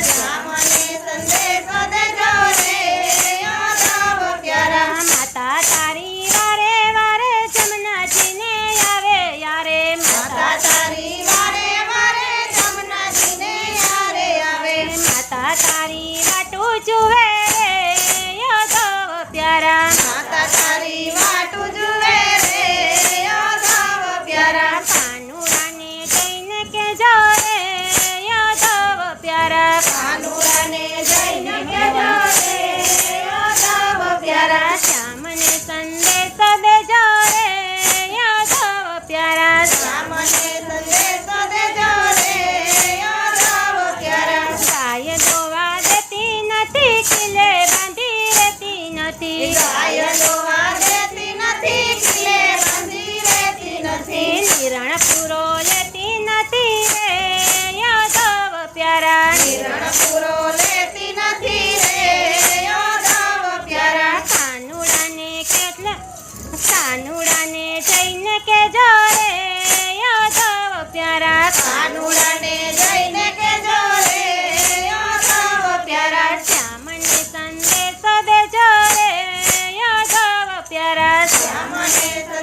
Yes. નિરણ લેતી નથી રે યાદવ પ્યારા નિરણ લેતી નથી પ્યારા કાનુડાને કેટલા કાનુડાને જઈને કે જો રે યાદવ પ્યારા કાનુડાને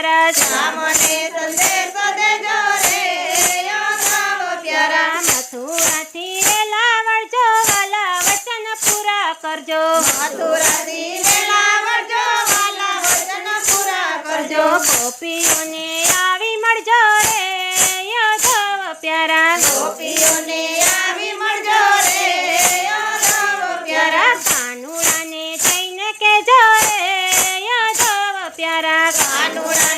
પ્યારા શ્યામને પૂરા કરજો. ગોપીઓને આવી મળજો રે યો પ્યારા. ગોપીઓને ಕಾಣೋಣ